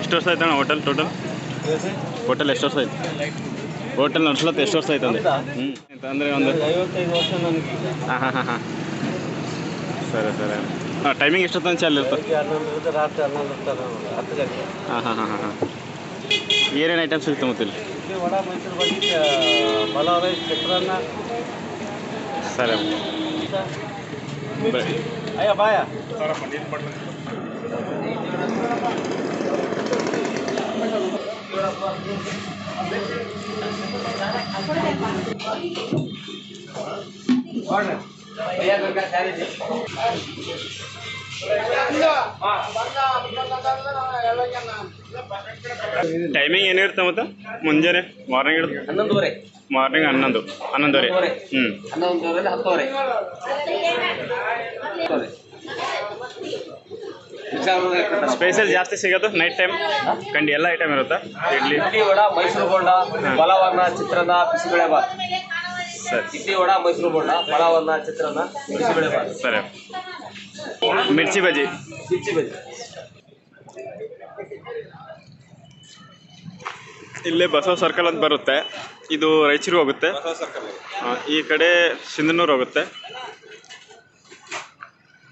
ಎಷ್ಟು ವರ್ಷ ಆಯ್ತಣ್ಣ ಹೋಟೆಲ್ ಟೋಟಲ್ ಹೋಟೆಲ್ ಎಷ್ಟು ವರ್ಷ ಆಯ್ತು? ಹೋಟೆಲ್ ನಡ್ಸ್ಲತ್ತ ಎಷ್ಟು ವರ್ಷ ಆಯ್ತು ಅಂದ್ರೆ ಹ್ಞೂ ಅಂದರೆ ಒಂದು ಹಾಂ ಹಾಂ ಹಾಂ ಹಾಂ. ಸರಿ ಸರಿ. ಹಾಂ ಟೈಮಿಂಗ್ ಇರ್ತದೆ ಹನ್ನೊಂದು ತನಕ ಹತ್ತು ಗಂಟೆ. ಹಾಂ ಹಾಂ ಹಾಂ ಹಾಂ ಹಾಂ. ಏನೇನು ಐಟಮ್ಸ್ ಸಿಗ್ತವೆ ಮತ್ತೆ ಇಲ್ಲಿ? ಸರಿ. ಅಯ್ಯ ಬಾಯ. ಟೈಮಿಂಗ್ ಏನಿರುತ್ತೆ ಮತ್ತೆ? ಮುಂಜಾನೆ ಮಾರ್ನಿಂಗ್ ಹನ್ನೊಂದುವರೆ. ಮಾರ್ನಿಂಗ್ ಹನ್ನೊಂದು. ಹನ್ನೊಂದುವರೆ. ಹ್ಮ್. ಹ್ಞೂ ಹನ್ನೊಂದುವರೆ ಹತ್ತುವರೆ. ಸ್ಪೆಷಲ್ ಜಾಸ್ತಿ ಸಿಗೋದು ನೈಟ್ ಟೈಮ್ ಕಂಡಿ ಎಲ್ಲ ಐಟಮ್ ಇರುತ್ತಾ? ಇಡ್ಲಿ. ಇಡ್ಲಿ ವಡ ಮೈಸೂರು ಬೋಂಡ ಪಲಾವನ್ನ ಚಿತ್ರಾನ್ನ ಬಿಸಿಬೇಳೆ ಬಾತ್. ಸರಿ. ಇಡ್ಲಿ ವಡ ಮೈಸೂರು ಬೋಂಡ ಪಲಾವನ್ನ ಚಿತ್ರಾನ್ನ ಬಿಸಿಬೇಳೆ ಬಾತ್. ಸರಿ. ಮಿರ್ಚಿ ಬಜ್ಜಿ. ಮಿರ್ಚಿ ಬಜ್ಜಿ. ಇಲ್ಲೇ ಬಸವ ಸರ್ಕಲ್ ಅಂತ ಬರುತ್ತೆ. ಇದು ರಾಯಚೂರಿಗೆ ಹೋಗುತ್ತೆ. ಈ ಕಡೆ ಸಿಂಧನೂರು ಹೋಗುತ್ತೆ.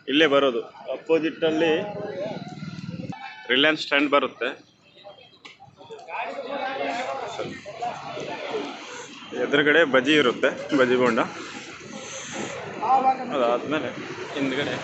ಇಲ್ಲೇ ಬರೋದು. ಅಪೋಸಿಟಲ್ಲಿ ರಿಲಯನ್ಸ್ ಸ್ಟ್ಯಾಂಡ್ ಬರುತ್ತೆ. ಎದುರುಗಡೆ ಬಜಿ ಇರುತ್ತೆ, ಬಜಿ ಬೋಂಡ. ಅದಾದಮೇಲೆ ಹಿಂದ್ಗಡೆ.